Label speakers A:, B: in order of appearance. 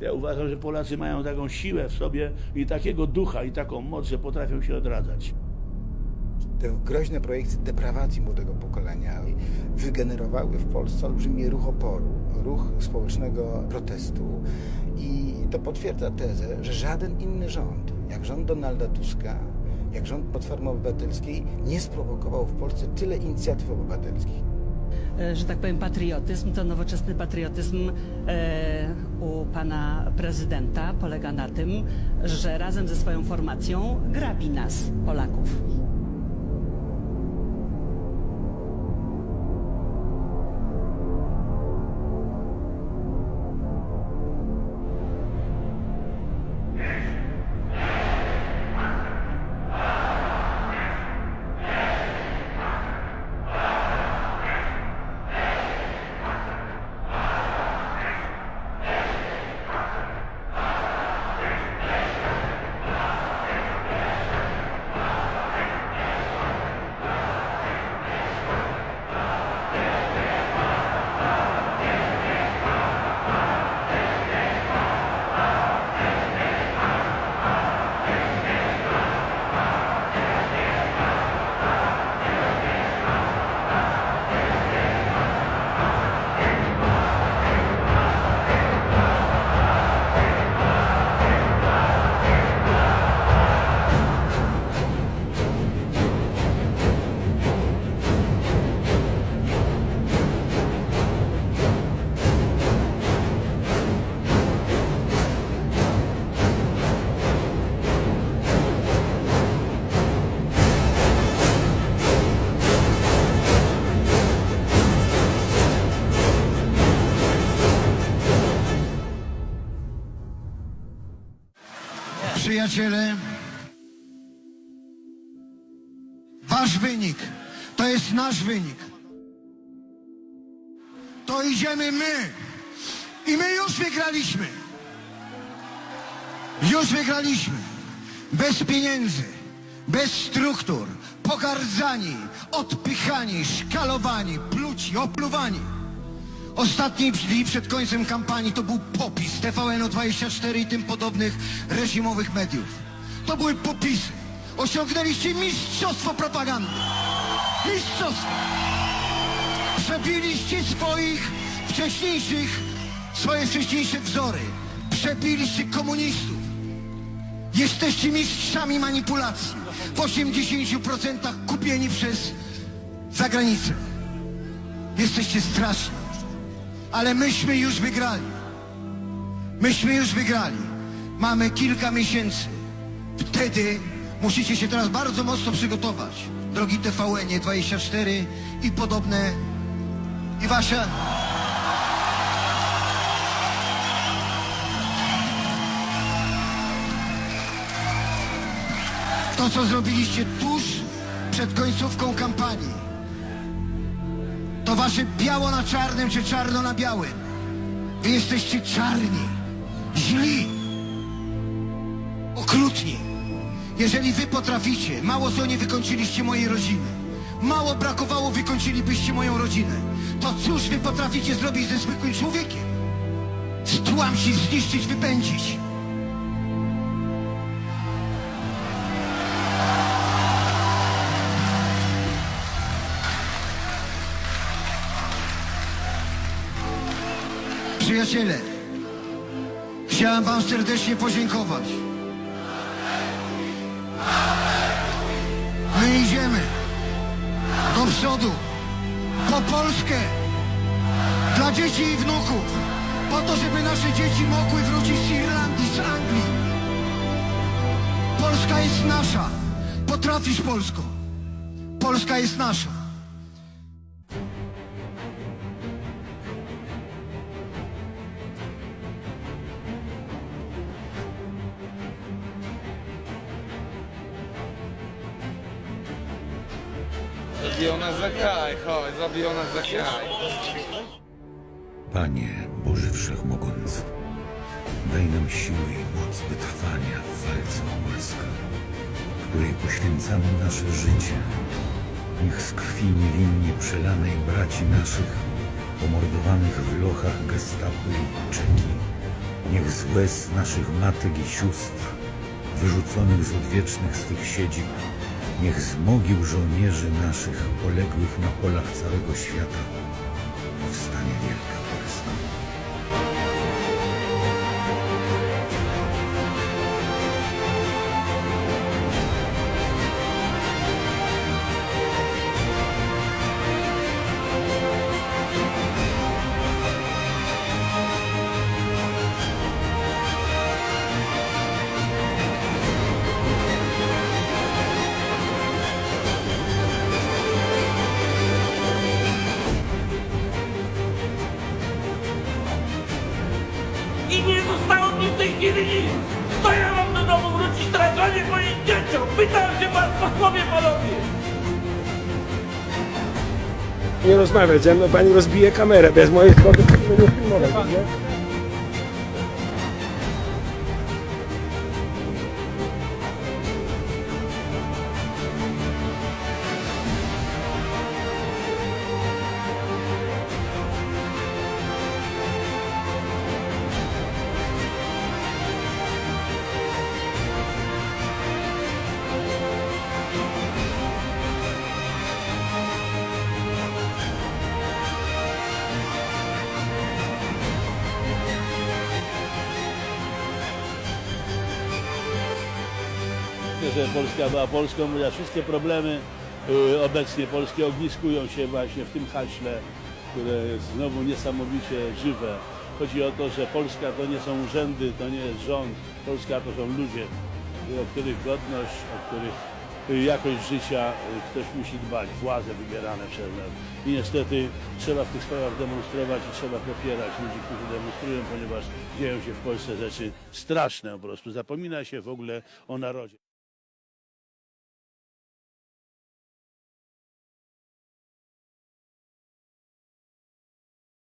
A: Ja uważam, że Polacy mają taką siłę w sobie i takiego ducha i taką moc, że potrafią się odradzać.
B: Te groźne projekty deprawacji młodego pokolenia wygenerowały w Polsce olbrzymi ruch oporu, ruch społecznego protestu i to potwierdza tezę, że żaden inny rząd, jak rząd Donalda Tuska, jak rząd Platformy Obywatelskiej nie sprowokował w Polsce tyle inicjatyw obywatelskich.
C: E, że tak powiem, patriotyzm, to nowoczesny patriotyzm e, u pana prezydenta polega na tym, że razem ze swoją formacją grabi nas, Polaków.
D: Przyjaciele, wasz wynik to jest nasz wynik. To idziemy my. I my już wygraliśmy. Już wygraliśmy. Bez pieniędzy, bez struktur, pogardzani, odpychani, szkalowani, pluci, opluwani. Ostatnie dni przed końcem kampanii to był popis TVN-24 i tym podobnych reżimowych mediów. To były popisy. Osiągnęliście mistrzostwo propagandy. Mistrzostwo. Przebiliście swoich wcześniejszych, swoje wcześniejsze wzory. Przebiliście komunistów. Jesteście mistrzami manipulacji. W 80% kupieni przez zagranicę. Jesteście straszni. Ale myśmy już wygrali. Myśmy już wygrali. Mamy kilka miesięcy. Wtedy musicie się teraz bardzo mocno przygotować. Drogi TVN 24 i podobne i wasze. To, co zrobiliście tuż przed końcówką kampanii, to wasze biało na czarnym czy czarno na białym. Wy jesteście czarni, źli, okrutni. Jeżeli wy potraficie, mało co nie wykończyliście mojej rodziny, mało brakowało, wykończylibyście moją rodzinę, to cóż wy potraficie zrobić ze zwykłym człowiekiem? Stłamsić, zniszczyć, wypędzić. Przyjaciele, chciałem wam serdecznie podziękować. My idziemy do przodu, po Polskę, dla dzieci i wnuków, po to, żeby nasze dzieci mogły wrócić z Irlandii, z Anglii. Polska jest nasza. Potrafisz Polsko. Polska jest nasza.
E: Zabiją nas za kraj, chodź, za kraj.
F: Panie Boży Wszechmogący, daj nam siłę i moc wytrwania w walce o Polskę, której poświęcamy nasze życie. Niech z krwi niewinnie przelanej braci naszych, pomordowanych w lochach gestapy i czeki, Niech z łez naszych matek i sióstr, wyrzuconych z odwiecznych swych siedzib, niech z mogił żołnierzy naszych poległych na polach całego świata powstanie wielka Polska.
G: Posłowie panowie.
H: nie rozmawiać ze mną, pani rozbije kamerę, bez mojej zgody nie filmować, nie?
A: Że Polska była Polską, ponieważ wszystkie problemy y, obecnie polskie ogniskują się właśnie w tym haśle, które jest znowu niesamowicie żywe. Chodzi o to, że Polska to nie są urzędy, to nie jest rząd. Polska to są ludzie, o których godność, o których y, jakość życia y, ktoś musi dbać, władze wybierane przez nas. I niestety trzeba w tych sprawach demonstrować i trzeba popierać ludzi, którzy demonstrują, ponieważ dzieją się w Polsce rzeczy straszne po prostu. Zapomina się w ogóle o narodzie.